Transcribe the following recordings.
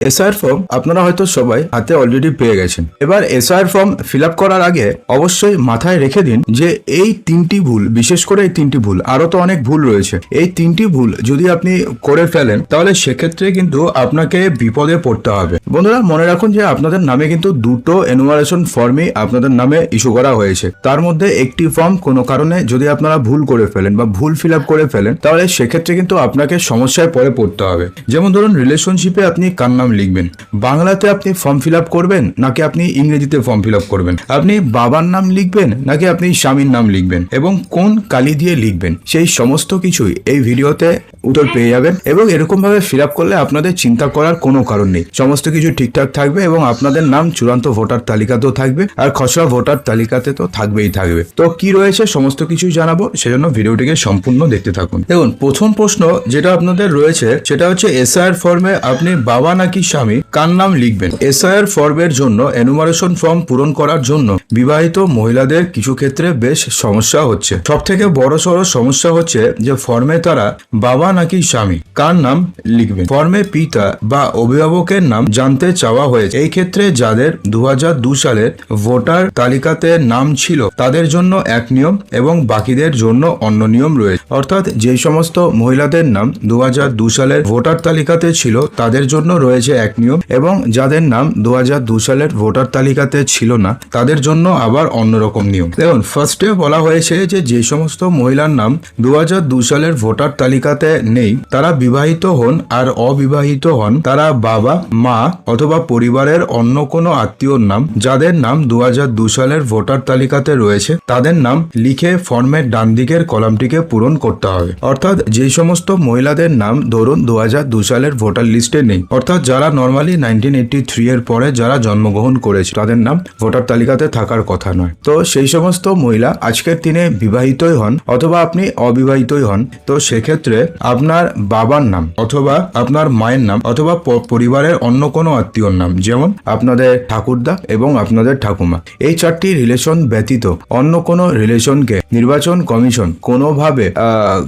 SIR form আপনারা হয়তো সবাই হাতে অলরেডি পেয়ে গেছেন। এবার এসআইআর ফর্ম ফিল করার আগে অবশ্যই মাথায় রেখে দিন যে এই তিনটি ভুল, বিশেষ করে এই তিনটি ভুল আরও তো অনেক ভুল রয়েছে। এই তিনটি ভুল যদি আপনি করে ফেলেন, তাহলে সেক্ষেত্রে কিন্তু আপনাকে বিপদে পড়তে হবে। বন্ধুরা, মনে রাখুন যে আপনাদের নামে কিন্তু দুটো এনুমারেশন ফর্মই আপনাদের নামে ইস্যু করা হয়েছে। তার মধ্যে একটি ফর্ম কোনো কারণে যদি আপনারা ভুল করে ফেলেন বা ভুল ফিল করে ফেলেন, তাহলে সেক্ষেত্রে কিন্তু আপনাকে সমস্যায় পরে পড়তে হবে। যেমন ধরুন রিলেশনশিপে আপনি কার নাম লিখবেন। বাংলাতে আপনি ফর্ম ফিল করবেন, নাকি আপনি ইংরেজিতে ফর্ম ফিল করবেন? আপনি বাবার নাম লিখবেন, নাকি আপনি স্বামীর নাম লিখবেন? এবং কোন কালি দিয়ে লিখবেন? সেই সমস্ত কিছুই এই ভিডিওতে উত্তর পেয়ে যাবেন এবং এরকম ভাবে ফিল করলে আপনাদের চিন্তা করার কোনো কারণ নেই। সমস্ত কিছু ঠিকঠাক থাকবে এবং আপনাদের নাম চূড়ান্ত ভোটার তালিকাতেও থাকবে, আর খসড়া ভোটার তালিকাতে তো থাকবেই থাকবে। তো কি রয়েছে সমস্ত কিছুই জানাব, সেজন্য ভিডিওটিকে সম্পূর্ণ দেখতে থাকুন। দেখুন, প্রথম প্রশ্ন যেটা আপনাদের রয়েছে, সেটা হচ্ছে এসআইআর ফর্মে আপনি বাবা নাকি স্বামী, কার নাম লিখবেন? এসআইআর ফর্মের জন্য এনুমারেশন ফর্ম পূরণ করার জন্য বিবাহিত মহিলাদের কিছু ক্ষেত্রে বেশ সমস্যা হচ্ছে। সব থেকে বড় সড়ো সমস্যা হচ্ছে যে ফর্মে তারা বাবা নাকি স্বামী, কার নাম লিখবেন? ফর্মে পিতা বা অভিভাবকের নাম জানতে চাওয়া হয়েছে। এই ক্ষেত্রে যাদের দু সালের ভোটার তালিকাতে নাম ছিল, তাদের জন্য এক নিয়ম এবং বাকিদের জন্য অন্য নিয়ম রয়েছে। অর্থাৎ যে সমস্ত মহিলাদের নাম দু সালের ভোটার তালিকাতে ছিল, তাদের জন্য রয়েছে এক নিয়ম এবং যাদের নাম দু সালের ভোটার তালিকাতে ছিল না, তাদের জন্য আবার অন্যরকম নিয়ম। দেখুন ফার্স্টে বলা হয়েছে যে যে সমস্ত মহিলার নাম দু সালের ভোটার তালিকাতে নেই, তারা বিবাহিত হন আর অবিবাহিত হন, তারা বাবা, মা অথবা পরিবারের অন্য কোনো আত্মীয়র নাম, যাদের নাম দু সালের ভোটার তালিকাতে রয়েছে, তাদের নাম লিখে ফর্মের ডান দিকের কলামটিকে পূরণ করতে হবে। অর্থাৎ যে সমস্ত মহিলাদের নাম ধরুন দু সালের ভোটার লিস্টে নেই, অর্থাৎ যারা নর্মালি নাইনটিন এইটটি থ্রি এর পরে যারা জন্মগ্রহণ করেছে, তাদের নাম ভোটার তালিকাতে থাকার কথা নয়। তো সেই সমস্ত মহিলা আজকের দিনে বিবাহিতই হন অথবা আপনি অবিবাহিতই হন, তো সেক্ষেত্রে আপনার বাবার নাম অথবা আপনার মায়ের নাম অথবা পরিবারের অন্য কোনো আত্মীয়র নাম, যেমন আপনাদের ঠাকুরদা এবং আপনাদের ঠাকুমা। এই চারটি রিলেশন ব্যতীত অন্য কোনো রিলেশনকে নির্বাচন কমিশন কোনোভাবে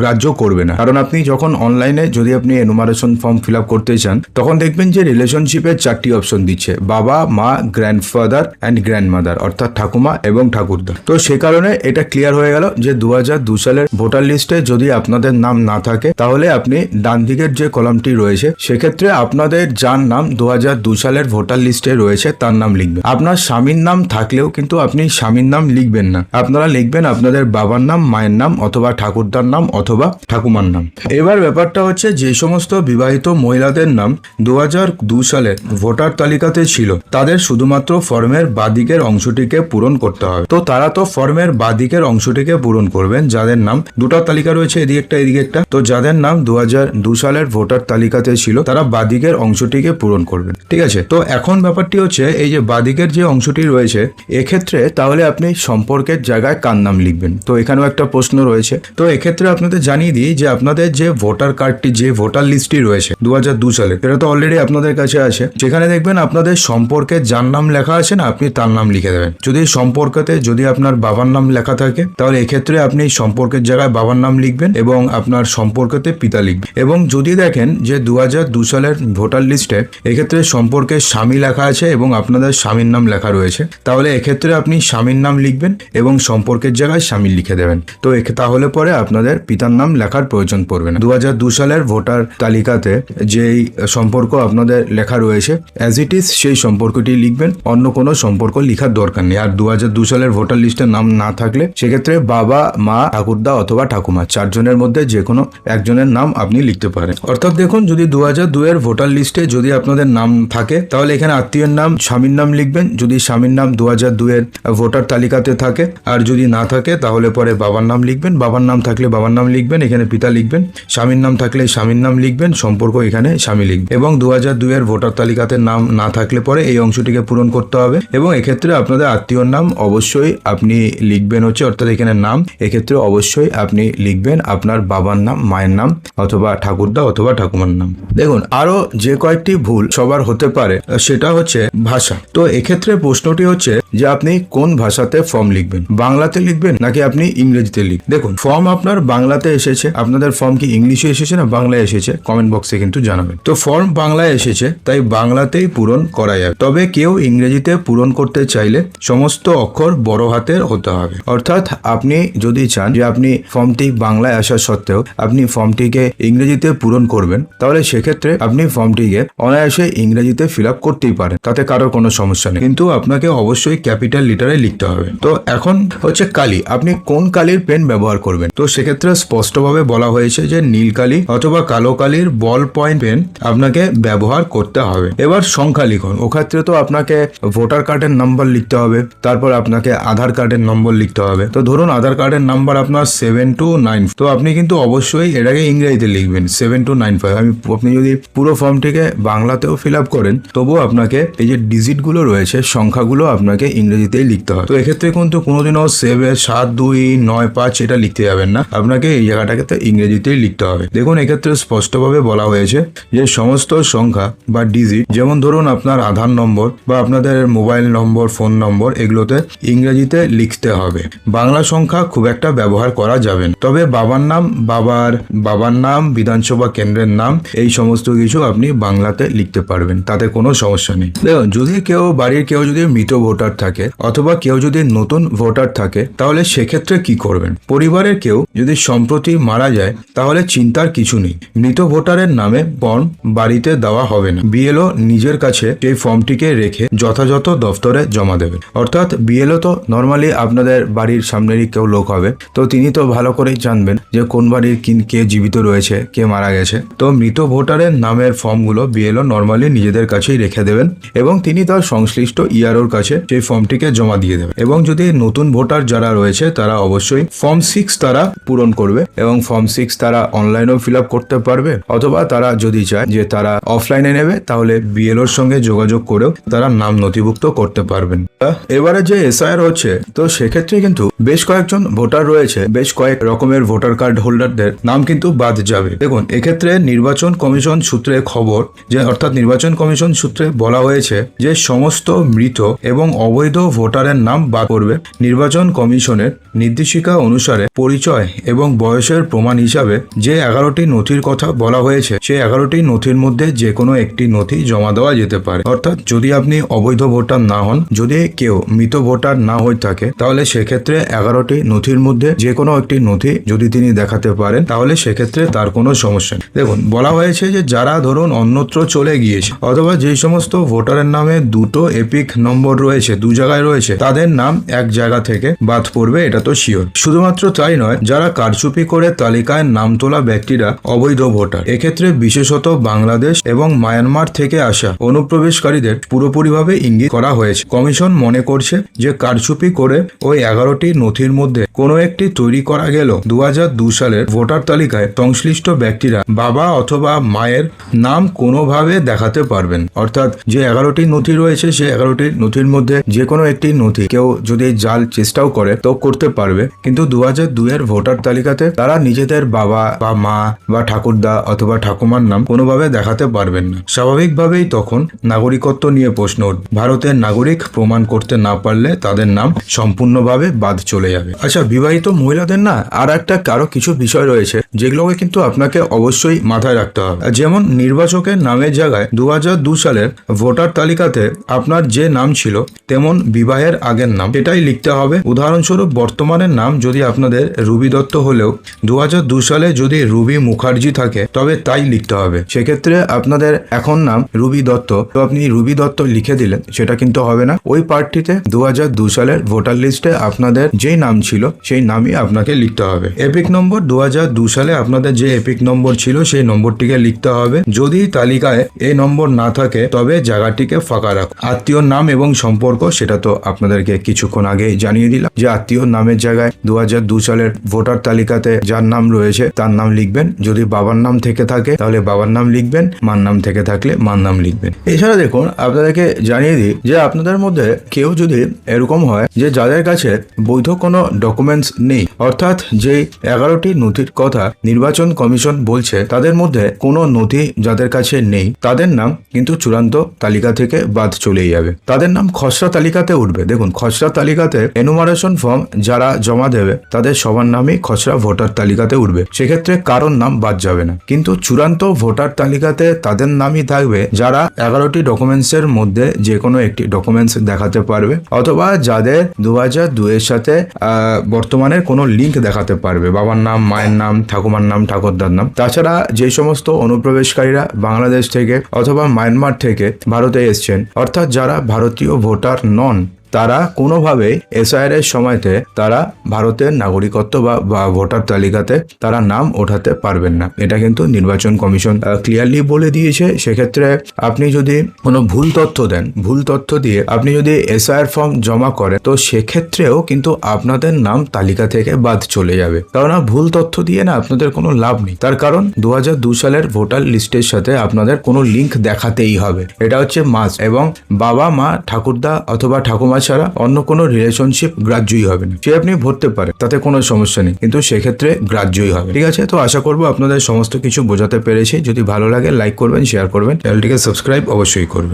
গ্রাহ্য করবে না। কারণ আপনি যখন অনলাইনে যদি আপনি এনুমারেশন ফর্ম ফিল করতে চান, তখন দেখবেন যে রিলেশনশিপের চারটি অপশন দিচ্ছে, বাবা, মা গ্র্যান্ডফাদার অ্যান্ড গ্র্যান্ডমাদার অর্থাৎ ঠাকুমা এবং ঠাকুরদা। তো সে কারণে এটা ক্লিয়ার হয়ে গেল যে দু সালের ভোটার লিস্টে যদি আপনাদের নাম না থাকে, তাহলে আপনি ডান দিকের যে কলামটি রয়েছে, সেক্ষেত্রে আপনাদের যার নাম দু সালের ভোটার লিস্টে রয়েছে, তার নাম লিখবেন আপনার স্বামীর নাম থাকলেও কিন্তু আপনি স্বামীর নাম লিখবেন না। আপনারা লিখবেন আপনাদের বাবার নাম, মায়ের নাম অথবা ঠাকুরদার নাম অথবা ঠাকুমার নাম। এবার ব্যাপারটা হচ্ছে যে সমস্ত বিবাহিত মহিলাদের নাম দু হাজার সালে ভোটার তালিকাতে ছিল। তাদের শুধুমাত্র ফর্মের বাদিকের অংশটিকে পূরণ করতে হবে। তো তারা তো ফর্মের বাদিকের অংশটিকে পূরণ করবেন, যাদের নাম দুটো তালিকা রয়েছে, এদিকে একটা এদিকে একটা। তো যাদের নাম দু সালের ভোটার তালিকাতে ছিল, তারা বাদিকের অংশটিকে পূরণ করবেন। ঠিক আছে? তো এখন ব্যাপারটি হচ্ছে, এই যে বাদিকের যে অংশটি রয়েছে, এক্ষেত্রে তাহলে আপনি সম্পর্কের জায়গায় কার নাম লিখবেন? তো এখানেও একটা প্রশ্ন রয়েছে। তো এক্ষেত্রে আপনাদের জানিয়ে দিই যে আপনাদের যে ভোটার কার্ডটি, যে ভোটার লিস্টটি রয়েছে দু সালে এটা তো অলরেডি আপনাদের কাছে আছে, যেখানে দেখবেন আপনাদের সম্পর্কে যার নাম লেখা আছে না, আপনি তার নাম লিখে দেবেন। যদি সম্পর্কতে যদি আপনার বাবার নাম লেখা থাকে, তাহলে এক্ষেত্রে আপনি সম্পর্কের জায়গায় বাবার নাম লিখবেন এবং আপনার সম্পর্কতে পিতা লিখবেন। এবং যদি দেখেন যে দু সালের ভোটার লিস্টে এক্ষেত্রে সম্পর্কে স্বামী লেখা আছে এবং আপনাদের স্বামীর নাম লেখা রয়েছে, তাহলে এক্ষেত্রে আপনি স্বামীর নাম লিখবেন এবং সম্পর্কের জায়গায় স্বামী লিখে দেবেন। তো তাহলে পরে আপনাদের পিতার নাম লেখার প্রয়োজন পড়বে না। দু সালের ভোটার তালিকাতে যেই সম্পর্ক আপনাদের লেখা রয়েছে অ্যাজ ইট ইজ সেই সম্পর্কটি লিখবেন, অন্য কোনো সম্পর্ক লেখার দরকার নেই। আর দু সালের ভোটার লিস্টে নাম না থাকলে সেক্ষেত্রে বাবা, মা, ঠাকুরদা অথবা ঠাকুমা, চারজনের মধ্যে যে কোনো একজনের নাম আপনি লিখতে পারেন। অর্থাৎ দেখুন, যদি দু হাজার দুয়ের ভোটার লিস্টে যদি আপনাদের নাম থাকে, তাহলে এখানে আত্মীয়ের নাম, স্বামীর নাম লিখবেন। যদি স্বামীর নাম দু হাজার দুয়ের ভোটার তালিকাতে থাকে, আর যদি না থাকে, তাহলে পরে বাবার নাম লিখবেন। বাবার নাম থাকলে বাবার নাম লিখবেন, এখানে পিতা লিখবেন। স্বামীর নাম থাকলে স্বামীর নাম লিখবেন, সম্পর্ক এখানে স্বামী লিখবেন। এবং দু হাজার হাজার দুয়ের ভোটার তালিকাতে নাম না থাকলে পরে এই অংশটিকে পূরণ করতে হবে। এবং এক্ষেত্রে আপনাদের আত্মীয়র নাম অবশ্যই আপনি লিখবেন হচ্ছে, অর্থাৎ এখানে নাম। এক্ষেত্রে অবশ্যই আপনি লিখবেন আপনার বাবার নাম, মায়ের নাম, অথবা ঠাকুরদা অথবা ঠাকুমার নাম। দেখুন আরও যে কয়েকটি ভুল সবার হতে পারে, সেটা হচ্ছে ভাষা। তো এক্ষেত্রে প্রশ্নটি হচ্ছে যে আপনি কোন ভাষাতে ফর্ম লিখবেন? বাংলাতে লিখবেন নাকি আপনি ইংরেজিতে লিখ দেখুন, ফর্ম আপনার বাংলাতে এসেছে। আপনাদের ফর্ম কি ইংলিশে এসেছে না বাংলায় এসেছে? কমেন্ট বক্সে কিন্তু জানাবেন। তো ফর্ম বাংলায় এসেছে, তাই বাংলাতেই পূরণ করা যাবে। তবে কেউ ইংরেজিতে পূরণ করতে চাইলে সমস্ত অক্ষর বড় হাতের হতে হবে। অর্থাৎ আপনি যদি চান যে আপনি ফর্মটি বাংলায় আসা সত্ত্বেও আপনি ফর্মটিকে ইংরেজিতে পূরণ করবেন, তাহলে সেক্ষেত্রে আপনি ফর্মটিকে অনায়াসে ইংরেজিতে ফিল আপ করতেই পারেন। তাতে কারোর কোনো সমস্যা নেই। কিন্তু আপনাকে অবশ্যই ক্যাপিটাল লিটারে লিখতে হবে। তো এখন হচ্ছে কালি। আপনি কোন কালির পেন ব্যবহার করবেন? তো সেক্ষেত্রে স্পষ্টভাবে বলা হয়েছে যে নীল কালি অথবা কালো কালির বল পয়েন্ট পেন আপনাকে ব্যবহার করতে হবে। এবার সংখ্যা লিখুন। ওক্ষেত্রে তো আপনাকে ভোটার কার্ডের নাম্বার লিখতে হবে, তারপর আপনাকে আধার কার্ডের নম্বর লিখতে হবে। তো ধরুন আধার কার্ডের নাম্বার আপনার সেভেন টু নাইন তো আপনি কিন্তু অবশ্যই এটাকে ইংরেজিতে লিখবেন সেভেন টু নাইন ফাইভ আমি আপনি যদি পুরো ফর্মটিকে বাংলাতেও ফিল আপ করেন, তবুও আপনাকে এই যে ডিজিটগুলো রয়েছে, সংখ্যাগুলো আপনাকে ইংরেজিতেই লিখতে হয় তো এক্ষেত্রে কিন্তু কোনোদিনও সেভেন সাত, দুই, নয়, পাঁচ এটা লিখতে যাবেন না। আপনাকে এই জায়গাটাকে তো ইংরেজিতেই লিখতে হবে। দেখুন, এক্ষেত্রে স্পষ্টভাবে বলা হয়েছে যে সমস্ত সংখ্যা বা ডিজিট যেমন ধরুন আপনার আধার নম্বর বা আপনাদের মোবাইল নম্বর ফোন নম্বর, এগুলোতে ইংরেজিতে লিখতে হবে। বাংলা সংখ্যা খুব একটা ব্যবহার করা যাবে না। তবে বাবার নাম, বাবার বাবার নাম, বিধানসভা কেন্দ্রের নাম, এই সমস্ত কিছু আপনি বাংলাতে লিখতে পারবেন। তাতে কোনো সমস্যা নেই। দেখুন, যদি কেউ, বাড়ির কেউ যদি মৃত ভোটার থাকে অথবা কেউ যদি নতুন ভোটার থাকে, তাহলে সেক্ষেত্রে কি করবেন? পরিবারের কেউ যদি সম্প্রতি মারা যায়, তাহলে চিন্তার কিছু নেই। মৃত ভোটারের নামে ফর্ম বাড়িতে দেওয়া হবে না। বিএলও নিজের কাছে সেই ফর্মটিকে রেখে যথাযথ দফতরে জমা দেবে। অর্থাৎ বিএলও তো নর্মালি আপনাদের বাড়ির সামনেরই কেউ লোক হবে। তো তিনি তো ভালো করেই জানবেন যে কোন বাড়ির কিন কে জীবিত রয়েছে, কে মারা গেছে। তো মৃত ভোটারের নামের ফর্মগুলো বিএলও নর্মালি নিজেদের কাছেই রেখে দেবেন এবং তিনি তার সংশ্লিষ্ট ইআরওর কাছে সেই ফর্মটিকে জমা দিয়ে দেবেন। এবং যদি নতুন ভোটার যারা রয়েছে, তারা অবশ্যই ফর্ম সিক্স তারা পূরণ করবে এবং ফর্ম সিক্স তারা অনলাইনেও ফিল করতে পারবে। অথবা তারা যদি চায় যে তারা অফলাইনে নেবে, তাহলে বিএলওর সঙ্গে যোগাযোগ করেও তারা নাম নথিভুক্ত করতে পারবেন। এবারে যে এসআইআর হচ্ছে, তো সেক্ষেত্রে কিন্তু বেশ কয়েকজন ভোটার রয়েছে, বেশ কয়েক রকমের ভোটার কার্ড হোল্ডারদের নাম কিন্তু বাদ যাবে। দেখুন, এক্ষেত্রে নির্বাচন কমিশন সূত্রে খবর যে, অর্থাৎ নির্বাচন কমিশন সূত্রে বলা হয়েছে যে, সমস্ত মৃত এবং অবৈধ ভোটারের নাম বাদ করবে নির্বাচন কমিশনের নির্দেশিকা অনুসারে পরিচয় এবং বয়সের প্রমাণ হিসাবে যে এগারোটি নথির কথা বলা হয়েছে, সেই এগারোটি নথির মধ্যে যে কোনো একটি নথি জমা দেওয়া যেতে পারে। অর্থাৎ যদি আপনি অবৈধ ভোটার না হন, যদি কেউ মৃত ভোটার না হয়ে থাকে, তাহলে সেক্ষেত্রে এগারোটি নথির মধ্যে যে কোনো একটি নথি যদি তিনি দেখাতে পারেন, তাহলে সেক্ষেত্রে তার কোনো সমস্যা নেই। দেখুন, বলা হয়েছে যে যারা ধরুন অন্যত্র চলে গিয়েছে, অথবা যে সমস্ত ভোটারের নামে দুটো এপিক নম্বর রয়েছে, দু জায়গায় রয়েছে, তাদের নাম এক জায়গা থেকে বাদ পড়বে, এটা তো শিওর। শুধুমাত্র তাই নয়, যারা কারচুপি করে তালিকায় নাম তোলা ব্যক্তিরা অবৈধ ভোটার, এক্ষেত্রে বিশেষত বাংলাদেশ এবং মায়ানমার থেকে আসা অনুপ্রবেশকারীদের পুরোপুরিভাবে ইঙ্গিত করা হয়েছে। কমিশন মনে করছে যে কারচুপি করে ওই এগারোটি নথির মধ্যে কোনো একটি তৈরি করা গেল। দু সালের ভোটার তালিকায় সংশ্লিষ্ট ব্যক্তিরা বাবা অথবা মায়ের নাম কোনোভাবে দেখাতে পারবেন। অর্থাৎ যে এগারোটি নথি রয়েছে সে এগারোটি নথির মধ্যে যে কোনো একটি নথি কেউ যদি জাল চেষ্টাও করে তো করতে পারবে। কিন্তু দু হাজার দুইয়ের ভোটার তালিকাতে তারা নিজেদের বাবা বা মা বা ঠাকুরদা অথবা ঠাকুমার নাম কোনোভাবে দেখাতে পারবেন না। স্বাভাবিকভাবেই তখন নাগরিকত্ব নিয়ে প্রশ্ন উঠবে। ভারতের নাগরিক প্রমাণ করতে না পারলে তাদের নাম সম্পূর্ণভাবে বাদ চলে যাবে। আচ্ছা বিবাহিত মহিলাদের না আর একটা কারও কিছু বিষয় রয়েছে, যেগুলোকে কিন্তু আপনাকে অবশ্যই মাথায় রাখতে হবে। যেমন নির্বাচকের নামের জায়গায় দু সালের ভোটার তালিকাতে আপনার যে নাম ছিল, তেমন বিবাহের আগের নাম। এটাই লিখতে হবে। উদাহরণস্বরূপ বর্তমানের নাম যদি আপনাদের রুবি দত্ত হলেও দু সালে যদি রুবি মুখার্জি থাকে, তবে তাই লিখতে হবে। সেক্ষেত্রে আপনাদের এখন নাম রুবি দত্ত। তো আপনি রুবি দত্ত লিখে দিলেন, সেটা কিন্তু হবে না। ওই পার্টিতে দু সালের ভোটার লিস্টে আপনাদের যেই নাম ছিল, সেই নামই আপনাকে লিখতে হবে। এপিক নম্বর দু সালে আপনাদের যে এপিক নম্বর ছিল, সেই নম্বরটিকে লিখতে হবে। যদি তালিকায় এই নম্বর না থাকে, তবে জায়গাটিকে ফাঁকা রাখো। আত্মীয় নাম এবং সম্পর্ক, সেটা তো আপনাদেরকে কিছুক্ষণ আগে জানিয়ে দিলাম। যে আত্মীয় নামের জায়গায় দু সালের ভোটার তালিকাতে যার নাম রয়েছে, তার নাম লিখবেন। যদি বাবার নাম থেকে থাকে, তাহলে বাবার নাম লিখবেন, মার নাম থেকে থাকলে মার নাম লিখবেন। এছাড়া দেখুন, আপনাদেরকে জানিয়ে দিই যে আপনাদের মধ্যে কেউ যদি এরকম হয় যে যাদের কাছে বৈধ কোনো ডকুমেন্টস নেই, অর্থাৎ যে এগারোটি নথির কথা নির্বাচন কমিশন বলছে, তাদের মধ্যে কোনো নথি যাদের কাছে নেই, তাদের নাম কিন্তু চূড়ান্ত তালিকা থেকে বাদ চলেই যাবে। তাদের নাম খসড়া তালিকাতে উঠবে। দেখুন, খসড়া তালিকাতে এনুমারেশন ফর্ম যারা জমা দেবে, তাদের সবার নামই খসড়া ভোটার তালিকাতে উঠবে। সেক্ষেত্রে কারোর নাম বাদ যাবে না। কিন্তু চূড়ান্ত ভোটার তালিকাতে তাদের তাদের নামই থাকবে যারা এগারোটি ডকুমেন্টস এর মধ্যে যে কোনো একটি ডকুমেন্টস দেখাতে পারবে অথবা যাদের দু হাজার দুয়ের সাথে বর্তমানের কোনো লিঙ্ক দেখাতে পারবে। বাবার নাম, মায়ের নাম, ঠাকুমার নাম, ঠাকুরদার নাম। তাছাড়া যে সমস্ত অনুপ্রবেশকারীরা বাংলাদেশ থেকে অথবা মায়ানমার থেকে ভারতে এসছেন, অর্থাৎ যারা ভারতীয় ভোটার নন তারা কোনোভাবে এসআইআর এর সময়তে তারা ভারতের নাগরিকত্ব বা বা ভোটার তালিকাতে তারা নাম ওঠাতে পারবেন না। এটা কিন্তু নির্বাচন কমিশন ক্লিয়ারলি বলে দিয়েছে। সেক্ষেত্রে আপনি যদি কোনো ভুল তথ্য দেন, ভুল তথ্য দিয়ে আপনি যদি এসআইআর ফর্ম জমা করেন, তো সেক্ষেত্রেও কিন্তু আপনাদের নাম তালিকা থেকে বাদ চলে যাবে। কেননা ভুল তথ্য দিয়ে না আপনাদের কোনো লাভ নেই। তার কারণ দু সালের ভোটার লিস্টের সাথে আপনাদের কোনো লিঙ্ক দেখাতেই হবে। এটা হচ্ছে মাস এবং বাবা, মা, ঠাকুরদা অথবা ঠাকুমা ছাড়া অন্য কোনো রিলেশনশিপ গ্রাহ্যই হবে না। সে আপনি ভরতে পারে তাতে কোনো সমস্যা নেই। কিন্তু সেক্ষেত্রে গ্রাহ্যই হবে। ঠিক আছে? তো আশা করব আপনাদের সমস্ত কিছু বোঝাতে পেরেছি। যদি ভালো লাগে লাইক করবেন শেয়ার করবেন। চ্যানেলটিকে সাবস্ক্রাইব অবশ্যই করবেন।